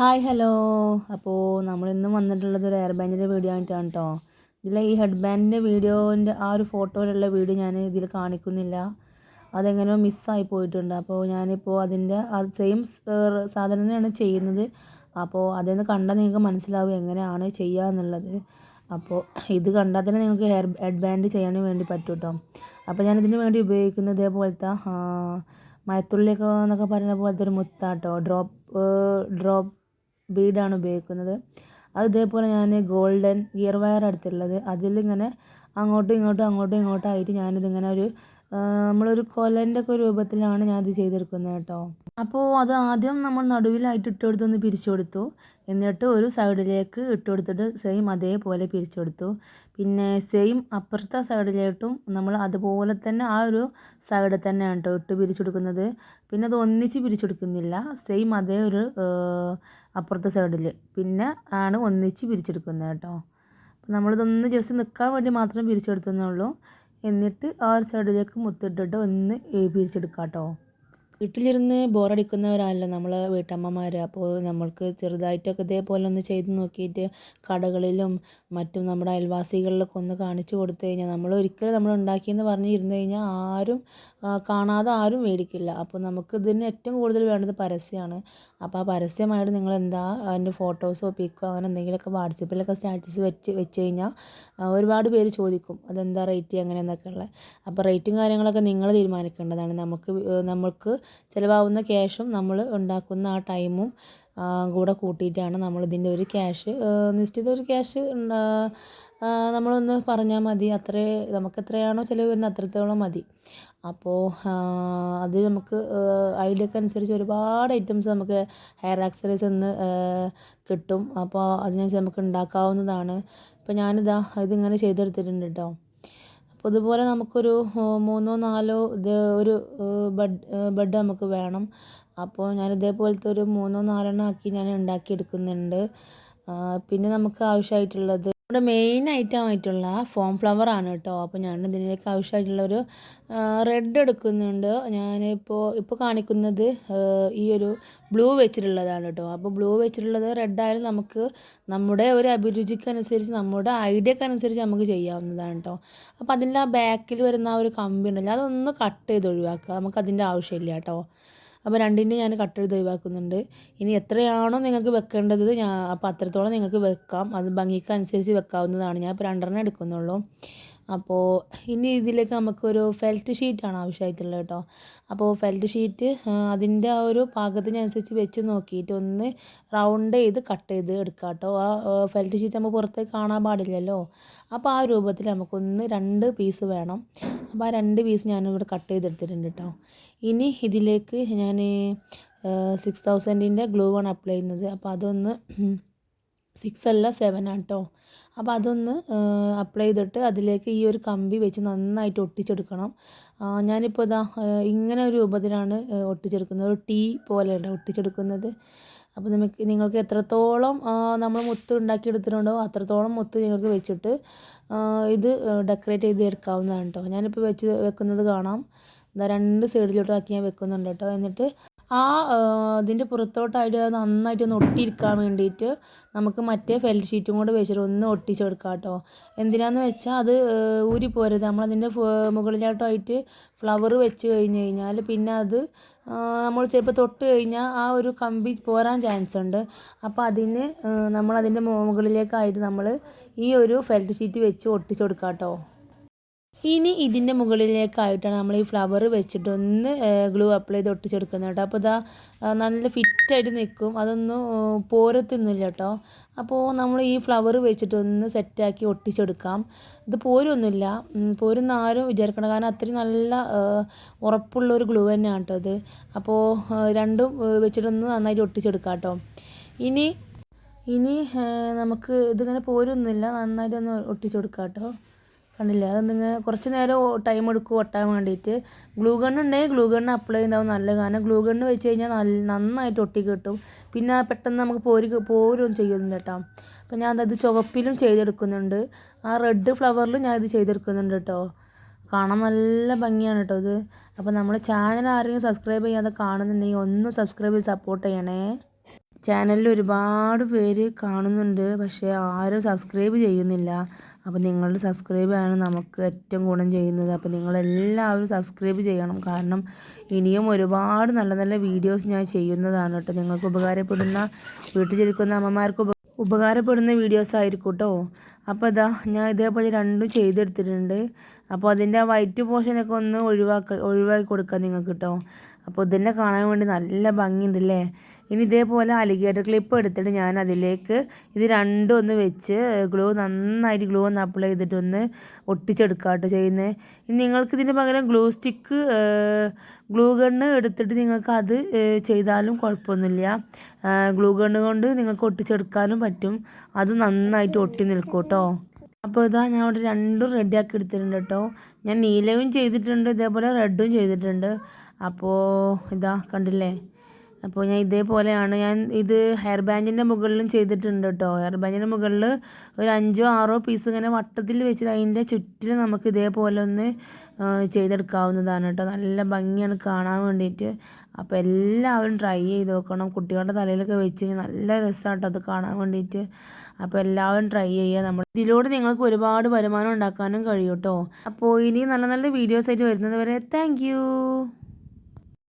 Hi hello. അപ്പോൾ നമ്മൾ ഇന്നും വന്നിട്ടുള്ളത് ഒരു എയർ ബാൻഡിന്റെ വീഡിയോ ആയിട്ടാണ് കേട്ടോ ഇതിൽ ഈ ഹെഡ് ബാൻഡിന്റെ വീഡിയോന്റെ ആ ഒരു ഫോട്ടോയിലുള്ള വീഡിയോ ഞാൻ ഇതിൽ കാണിക്കുന്നില്ല. അതെങ്ങനെയോ മിസ്സായി പോയിട്ടുണ്ട്. അപ്പോൾ ഞാനിപ്പോൾ അതിന്റെ സെയിം സാധനം തന്നെയാണ് ചെയ്യുന്നത്. അപ്പോൾ അതെന്ന് കണ്ടാൽ നിങ്ങൾക്ക് മനസ്സിലാവും എങ്ങനെയാണ് ചെയ്യുക എന്നുള്ളത്. അപ്പോൾ ഇത് കണ്ടാൽ തന്നെ നിങ്ങൾക്ക് ഹെയർ ഹെഡ് ബാൻഡ് ചെയ്യാൻ വേണ്ടി പറ്റും കേട്ടോ അപ്പോൾ ഞാൻ ഇതിന് വേണ്ടി ഉപയോഗിക്കുന്നത് ഇതേപോലത്തെ മയത്തുള്ളിയൊക്കെ എന്നൊക്കെ പറയുന്ന പോലത്തെ ഒരു മുത്താട്ടോ. ഡ്രോപ്പ് ഡ്രോപ്പ് ബീഡാണ് ഉപയോഗിക്കുന്നത്. അത് ഇതേപോലെ ഞാൻ ഗോൾഡൻ ഗിയർ വയർ എടുത്തിട്ടുള്ളത്. അതിലിങ്ങനെ അങ്ങോട്ടും ഇങ്ങോട്ടും അങ്ങോട്ടും ഇങ്ങോട്ടും ആയിട്ട് ഞാനിതിങ്ങനെ ഒരു നമ്മളൊരു കൊലന്റെ ഒക്കെ രൂപത്തിലാണ് ഞാനിത് ചെയ്തെടുക്കുന്നത് കേട്ടോ. അപ്പോൾ അത് ആദ്യം നമ്മൾ നടുവിലായിട്ട് ഇട്ട് കൊടുത്തൊന്ന് പിരിച്ചു കൊടുത്തു. എന്നിട്ട് ഒരു സൈഡിലേക്ക് ഇട്ട് കൊടുത്തിട്ട് സെയിം അതേപോലെ പിരിച്ചു കൊടുത്തു. പിന്നെ സെയിം അപ്പുറത്തെ സൈഡിലോട്ടും നമ്മൾ അതുപോലെ തന്നെ ആ ഒരു സൈഡിൽ തന്നെയാണ് കേട്ടോ ഇട്ട് പിരിച്ചു കൊടുക്കുന്നത്. പിന്നെ അത് ഒന്നിച്ച് പിരിച്ചു കൊടുക്കുന്നില്ല. സെയിം അതേ ഒരു അപ്പുറത്തെ സൈഡിൽ പിന്നെ ആണ് ഒന്നിച്ച് പിരിച്ചെടുക്കുന്നത് കേട്ടോ. അപ്പോൾ നമ്മളിതൊന്ന് ജസ്റ്റ് നിൽക്കാൻ വേണ്ടി മാത്രം പിരിച്ചെടുത്തതേ ഉള്ളൂ. എന്നിട്ട് ആ ഒരു സൈഡിലേക്ക് മുത്തിട്ടിട്ട് ഒന്ന് പിരിച്ചെടുക്കാം കേട്ടോ വീട്ടിലിരുന്ന് ബോറടിക്കുന്നവരല്ല നമ്മൾ വീട്ടമ്മമാർ അപ്പോൾ നമ്മൾക്ക് ചെറുതായിട്ടൊക്കെ ഇതേപോലെ ഒന്ന് ചെയ്ത് നോക്കിയിട്ട് കടകളിലും മറ്റും നമ്മുടെ അയൽവാസികളിലൊക്കെ ഒന്ന് കാണിച്ചു കൊടുത്തു കഴിഞ്ഞാൽ നമ്മൾ ഒരിക്കലും നമ്മൾ ഉണ്ടാക്കിയെന്ന് പറഞ്ഞ് ഇരുന്ന് കഴിഞ്ഞാൽ ആരും കാണാതെ ആരും മേടിക്കില്ല. അപ്പോൾ നമുക്ക് ഇതിന് ഏറ്റവും കൂടുതൽ വേണ്ടത് പരസ്യമാണ് അപ്പോൾ ആ പരസ്യമായിട്ട് നിങ്ങൾ എന്താ അതിന്റെ ഫോട്ടോസോ പിക്കോ അങ്ങനെ എന്തെങ്കിലുമൊക്കെ വാട്സപ്പിലൊക്കെ സ്റ്റാറ്റസ് വെച്ച് വെച്ച് കഴിഞ്ഞാൽ ഒരുപാട് പേര് ചോദിക്കും അതെന്താ റേറ്റ്? എങ്ങനെയെന്നൊക്കെ ഉള്ളത് അപ്പോൾ റേറ്റും കാര്യങ്ങളൊക്കെ നിങ്ങൾ തീരുമാനിക്കേണ്ടതാണ്. നമുക്ക് നമുക്ക് ചിലവാകുന്ന ക്യാഷും നമ്മൾ ഉണ്ടാക്കുന്ന ആ ടൈമും കൂടെ കൂട്ടിയിട്ടാണ് നമ്മൾ ഇതിന്റെ ഒരു ക്യാഷ് നിശ്ചിത ഒരു ക്യാഷ് നമ്മളൊന്ന് പറഞ്ഞാൽ മതി. അത്രേ നമുക്ക് എത്രയാണോ ചിലവ് വരുന്നത് അത്രത്തോളം മതി. അപ്പോൾ അത് നമുക്ക് ഐഡിയക്ക് അനുസരിച്ച് ഒരുപാട് ഐറ്റംസ് നമുക്ക് ഹെയർ ആക്സറീസ് എന്ന് കിട്ടും. അപ്പോൾ അതിനനുസരിച്ച് നമുക്ക് ഉണ്ടാക്കാവുന്നതാണ്. ഇപ്പോൾ ഞാനിതാ ഇതിങ്ങനെ ചെയ്തെടുത്തിട്ടുണ്ട് കേട്ടോ അപ്പോൾ ഇതുപോലെ നമുക്കൊരു മൂന്നോ നാലോ ഇത് ഒരു ബഡ് ബഡ് നമുക്ക് വേണം. അപ്പോൾ ഞാൻ ഇതേപോലത്തെ ഒരു മൂന്നോ നാലെണ്ണം ആക്കി ഞാൻ ഉണ്ടാക്കിയെടുക്കുന്നുണ്ട് പിന്നെ നമുക്ക് ആവശ്യമായിട്ടുള്ളത് നമ്മുടെ മെയിൻ ഐറ്റം ആയിട്ടുള്ള ഫോം ഫ്ലവർ ആണ് കേട്ടോ. അപ്പോൾ ഞാൻ ഇതിലേക്ക് ആവശ്യമായിട്ടുള്ളൊരു റെഡ് എടുക്കുന്നുണ്ട്. ഞാനിപ്പോൾ ഇപ്പോൾ കാണിക്കുന്നത് ഈ ഒരു ബ്ലൂ വെച്ചിട്ടുള്ളതാണ് കേട്ടോ. അപ്പോൾ ബ്ലൂ വെച്ചിട്ടുള്ളത് റെഡ് ആയാലും നമുക്ക് നമ്മുടെ ഒരു അഭിരുചിക്കനുസരിച്ച് നമ്മുടെ ഐഡിയക്കനുസരിച്ച് നമുക്ക് ചെയ്യാവുന്നതാണ് കേട്ടോ. അപ്പോൾ അതിന്റെ ആ ബാക്കിൽ വരുന്ന ആ ഒരു കമ്പി ഉണ്ടല്ലോ അതൊന്ന് കട്ട് ചെയ്ത് ഒഴിവാക്കുക. നമുക്ക് അതിന്റെ ആവശ്യമില്ല കേട്ടോ. അപ്പോൾ രണ്ടിന്റെ ഞാൻ കട്ടെഴുതി ഒഴിവാക്കുന്നുണ്ട്. ഇനി എത്രയാണോ നിങ്ങൾക്ക് വെക്കേണ്ടത് ഞാൻ അപ്പോൾ അത്രത്തോളം നിങ്ങൾക്ക് വെക്കാം. അത് ഭംഗിക്ക് അനുസരിച്ച് വെക്കാവുന്നതാണ്. ഞാൻ ഇപ്പോൾ രണ്ടെണ്ണം എടുക്കുന്നുള്ളൂ. അപ്പോൾ ഇനി ഇതിലേക്ക് നമുക്കൊരു ഫെൽറ്റ് ഷീറ്റാണ് ആവശ്യമായിട്ടുള്ളത് കേട്ടോ. അപ്പോൾ ഫെൽറ്റ് ഷീറ്റ് അതിന്റെ ആ ഒരു പാകത്തിനനുസരിച്ച് വെച്ച് നോക്കിയിട്ട് ഒന്ന് റൗണ്ട് ചെയ്ത് കട്ട് ചെയ്ത് എടുക്കാം കേട്ടോ. ആ ഫെൽറ്റ് ഷീറ്റ് നമുക്ക് പുറത്തേക്ക് കാണാൻ പാടില്ലല്ലോ. അപ്പോൾ ആ രൂപത്തിൽ നമുക്കൊന്ന് രണ്ട് പീസ് വേണം. അപ്പോൾ ആ രണ്ട് പീസ് ഞാനിവിടെ കട്ട് ചെയ്തെടുത്തിട്ടുണ്ട് കേട്ടോ. ഇനി ഇതിലേക്ക് ഞാൻ സിക്സ് തൗസൻഡിന്റെ ഗ്ലൂ ആണ് അപ്ലൈ ചെയ്യുന്നത്. അപ്പോൾ അതൊന്ന് സിക്സ് അല്ല സെവൻ ആണ് കേട്ടോ അപ്പോൾ അതൊന്ന് അപ്ലൈ ചെയ്തിട്ട് അതിലേക്ക് ഈ ഒരു കമ്പി വെച്ച് നന്നായിട്ട് ഒട്ടിച്ചെടുക്കണം. ഞാനിപ്പോൾ ഇതാ ഇങ്ങനെ ഒരു രൂപത്തിലാണ് ഒട്ടിച്ചെടുക്കുന്നത്. ഒരു ടീ പോലെയാണ് ഒട്ടിച്ചെടുക്കുന്നത്. അപ്പോൾ നമുക്ക് നിങ്ങൾക്ക് എത്രത്തോളം നമ്മൾ മുത്ത് ഉണ്ടാക്കിയെടുത്തിട്ടുണ്ടോ അത്രത്തോളം മുത്ത് നിങ്ങൾക്ക് വെച്ചിട്ട് ഇത് ഡെക്കറേറ്റ് ചെയ്ത് എടുക്കാവുന്നതാണ് കേട്ടോ ഞാനിപ്പോൾ വെച്ച് വെക്കുന്നത് കാണാം. രണ്ട് സൈഡിലോട്ടാക്കി ഞാൻ വെക്കുന്നുണ്ട് കേട്ടോ എന്നിട്ട് ആ ഇതിന്റെ പുറത്തോട്ടായിട്ട് നന്നായിട്ട് ഒന്ന് ഒട്ടിയിരിക്കാൻ വേണ്ടിയിട്ട് നമുക്ക് മറ്റേ ഫെൽറ്റ് ഷീറ്റും കൂടെ വെച്ചിട്ട് ഒന്ന് ഒട്ടിച്ചെടുക്കാം കേട്ടോ. എന്തിനാന്ന് വെച്ചാൽ അത് ഊരി പോരുത് നമ്മളതിന്റെ മുകളിലോട്ടായിട്ട് ഫ്ലവർ വെച്ച് കഴിഞ്ഞ് കഴിഞ്ഞാൽ പിന്നെ അത് നമ്മൾ ചിലപ്പോൾ തൊട്ട് കഴിഞ്ഞാൽ ആ ഒരു കമ്പി പോരാൻ ചാൻസ് ഉണ്ട്. അപ്പോൾ അതിന് നമ്മളതിന്റെ മുകളിലേക്കായിട്ട് നമ്മൾ ഈ ഒരു ഫെൽറ്റ് ഷീറ്റ് വെച്ച് ഒട്ടിച്ചു കൊടുക്കാം കേട്ടോ. ഇനി ഇതിന്റെ മുകളിലേക്കായിട്ടാണ് നമ്മൾ ഈ ഫ്ലവർ വെച്ചിട്ടൊന്ന് ഗ്ലൂ അപ്ലൈ ചെയ്ത് ഒട്ടിച്ചെടുക്കുന്നത് കേട്ടോ. അപ്പോൾ ഇതാ നല്ല ഫിറ്റായിട്ട് നിൽക്കും. അതൊന്നും പോരത്തൊന്നുമില്ല കേട്ടോ. അപ്പോൾ നമ്മൾ ഈ ഫ്ലവർ വെച്ചിട്ടൊന്ന് സെറ്റാക്കി ഒട്ടിച്ചെടുക്കാം. ഇത് പോരൊന്നുമില്ല. പോരുന്ന ആരും വിചാരിക്കണം കാരണം അത്രയും നല്ല ഉറപ്പുള്ള ഒരു ഗ്ലൂ തന്നെയാണ് കേട്ടോ ഇത്. അപ്പോൾ രണ്ടും വെച്ചിട്ടൊന്ന് നന്നായിട്ട് ഒട്ടിച്ചെടുക്കാം കേട്ടോ. ഇനി ഇനി നമുക്ക് ഇതിങ്ങനെ പോരൊന്നുമില്ല. നന്നായിട്ടൊന്ന് ഒട്ടിച്ചെടുക്കാം കേട്ടോ. കണ്ടില്ലേ? അത് നിങ്ങൾ കുറച്ച് നേരം ടൈം എടുക്കും ഒട്ടാൻ വേണ്ടിയിട്ട് ഗ്ലൂ ഉണ്ടെങ്കിൽ ഗ്ലൂ ഗണ്ണ് അപ്ലൈ ചെയ്യുന്നതാവും നല്ല കാരണം. ഗ്ലൂ ഗണ്ണ് വെച്ച് കഴിഞ്ഞാൽ നല്ല നന്നായിട്ട് ഒട്ടി കിട്ടും. പിന്നെ പെട്ടെന്ന് നമുക്ക് പോരി പോരും ചെയ്യുന്നു കേട്ടോ. അപ്പോൾ ഞാൻ അത് ചുവപ്പിലും ചെയ്തെടുക്കുന്നുണ്ട്. ആ റെഡ് ഫ്ലവറിലും ഞാൻ ഇത് ചെയ്തെടുക്കുന്നുണ്ട് കേട്ടോ. കാണാൻ നല്ല ഭംഗിയാണ് കേട്ടോ ഇത്. അപ്പോൾ നമ്മൾ ചാനൽ ആരെങ്കിലും സബ്സ്ക്രൈബ് ചെയ്യാതെ കാണുന്നുണ്ടെങ്കിൽ ഒന്ന് സബ്സ്ക്രൈബ് ചെയ്ത് സപ്പോർട്ട് ചെയ്യണേ. ചാനലിൽ ഒരുപാട് പേര് കാണുന്നുണ്ട് പക്ഷേ ആരും സബ്സ്ക്രൈബ് ചെയ്യുന്നില്ല. അപ്പോൾ നിങ്ങളുടെ സബ്സ്ക്രൈബ് ആണ് നമുക്ക് ഏറ്റവും ഗുണം ചെയ്യുന്നത്. അപ്പോൾ നിങ്ങളെല്ലാവരും സബ്സ്ക്രൈബ് ചെയ്യണം. കാരണം ഇനിയും ഒരുപാട് നല്ല നല്ല വീഡിയോസ് ഞാൻ ചെയ്യുന്നതാണ് കേട്ടോ. നിങ്ങൾക്ക് ഉപകാരപ്പെടുന്ന വീട്ടിലിരിക്കുന്ന അമ്മമാർക്ക് ഉപ ഉപകാരപ്പെടുന്ന വീഡിയോസ് ആയിരിക്കും കേട്ടോ. അപ്പോൾ ഇതാ ഞാൻ ഇതേപോലെ രണ്ടും ചെയ്തെടുത്തിട്ടുണ്ട്. അപ്പോൾ അതിന്റെ വൈറ്റ് പോർഷനൊക്കെ ഒന്ന് ഒഴിവാക്ക ഒഴിവാക്കി കൊടുക്കാം നിങ്ങൾക്ക് കേട്ടോ. അപ്പോൾ ഇതിനെ കാണാൻ വേണ്ടി നല്ല ഭംഗിയുണ്ടല്ലേ? ഇനി ഇതേപോലെ അലിഗേറ്റർ ക്ലിപ്പ് എടുത്തിട്ട് ഞാൻ അതിലേക്ക് ഇത് രണ്ടും ഒന്ന് വെച്ച് ഗ്ലൂ നന്നായിട്ട് ഗ്ലൂ ഒന്ന് അപ്ലൈ ചെയ്തിട്ടൊന്ന് ഒട്ടിച്ചെടുക്കുക കേട്ടോ ചെയ്യുന്നത് ഇനി നിങ്ങൾക്ക് ഇതിന് പകരം ഗ്ലൂ സ്റ്റിക്ക് ഗ്ലൂ ഗണ്ണ് എടുത്തിട്ട് നിങ്ങൾക്ക് അത് ചെയ്താലും കുഴപ്പമൊന്നുമില്ല. ഗ്ലൂ ഗണ്ണ് കൊണ്ട് നിങ്ങൾക്ക് ഒട്ടിച്ചെടുക്കാനും പറ്റും. അത് നന്നായിട്ട് ഒട്ടി നിൽക്കും കേട്ടോ അപ്പോൾ ഇതാ ഞാൻ ഇവിടെ രണ്ടും റെഡിയാക്കി എടുത്തിട്ടുണ്ട് കേട്ടോ ഞാൻ നീലയും ചെയ്തിട്ടുണ്ട് ഇതേപോലെ റെഡും ചെയ്തിട്ടുണ്ട്. അപ്പോൾ ഇതാ കണ്ടില്ലേ? അപ്പോൾ ഞാൻ ഇതേപോലെയാണ് ഞാൻ ഇത് ഹെയർ ബാൻഡിന്റെ മുകളിലും ചെയ്തിട്ടുണ്ട് കേട്ടോ ഹെയർ ബാൻഡിന്റെ മുകളിൽ ഒരു അഞ്ചോ ആറോ പീസ് ഇങ്ങനെ വട്ടത്തിൽ വെച്ചിട്ട് അതിന്റെ ചുറ്റിലും നമുക്ക് ഇതേപോലെ ഒന്ന് ചെയ്തെടുക്കാവുന്നതാണ് കേട്ടോ നല്ല ഭംഗിയാണ് കാണാൻ വേണ്ടിയിട്ട്. അപ്പോൾ എല്ലാവരും ട്രൈ ചെയ്ത് നോക്കണം. കുട്ടികളുടെ തലയിലൊക്കെ വെച്ച് നല്ല രസമാണ് അത് കാണാൻ വേണ്ടിയിട്ട്. അപ്പോൾ എല്ലാവരും ട്രൈ ചെയ്യുക. നമ്മൾ ഇതിലൂടെ നിങ്ങൾക്ക് ഒരുപാട് വരുമാനം ഉണ്ടാക്കാനും കഴിയും കേട്ടോ അപ്പോൾ ഇനി നല്ല നല്ല വീഡിയോസ് ആയിട്ട് വരുന്നത് വരെ താങ്ക്